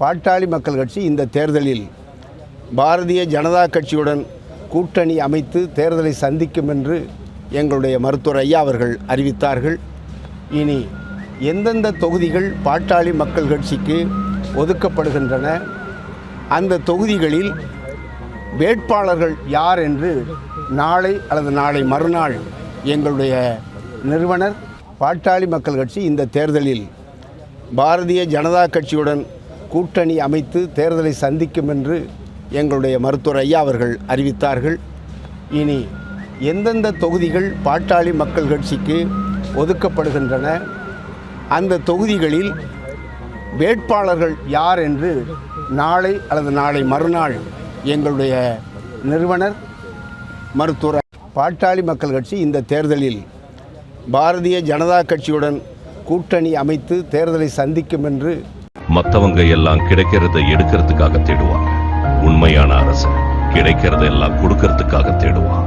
பாட்டாளி மக்கள் கட்சி இந்த தேர்தலில் பாரதிய ஜனதா கட்சியுடன் கூட்டணி அமைத்து தேர்தலை சந்திக்கும் என்று எங்களுடைய மருத்துவர் ஐயா அவர்கள் அறிவித்தார்கள். இனி எந்தெந்த தொகுதிகள் பாட்டாளி மக்கள் கட்சிக்கு ஒதுக்கப்படுகின்றன? அந்த தொகுதிகளில் வேட்பாளர்கள் யார் என்று நாளை அல்லது நாளை மறுநாள் எங்களுடைய நிறுவனர் பாட்டாளி மக்கள் கட்சி இந்த தேர்தலில் பாரதிய ஜனதா கட்சியுடன் கூட்டணி அமைத்து தேர்தலை சந்திக்கும் என்று எங்களுடைய மருத்துவர் ஐயா அவர்கள் அறிவித்தார்கள். இனி எந்தெந்த தொகுதிகள் பாட்டாளி மக்கள் கட்சிக்கு ஒதுக்கப்படுகின்றன? அந்த தொகுதிகளில் வேட்பாளர்கள் யார் என்று நாளை அல்லது நாளை மறுநாள் எங்களுடைய நிறுவனர் மருத்துவர் பாட்டாளி மக்கள் கட்சி இந்த தேர்தலில் பாரதிய ஜனதா கட்சியுடன் கூட்டணி அமைத்து தேர்தலை சந்திக்கும் என்று மத்தவங்க எல்லாம் கிடைக்கிறத எடுக்கிறதுக்காக தேடுவாங்க. உண்மையான அரசு கிடைக்கிறதெல்லாம் கொடுக்கறதுக்காக தேடுவான்.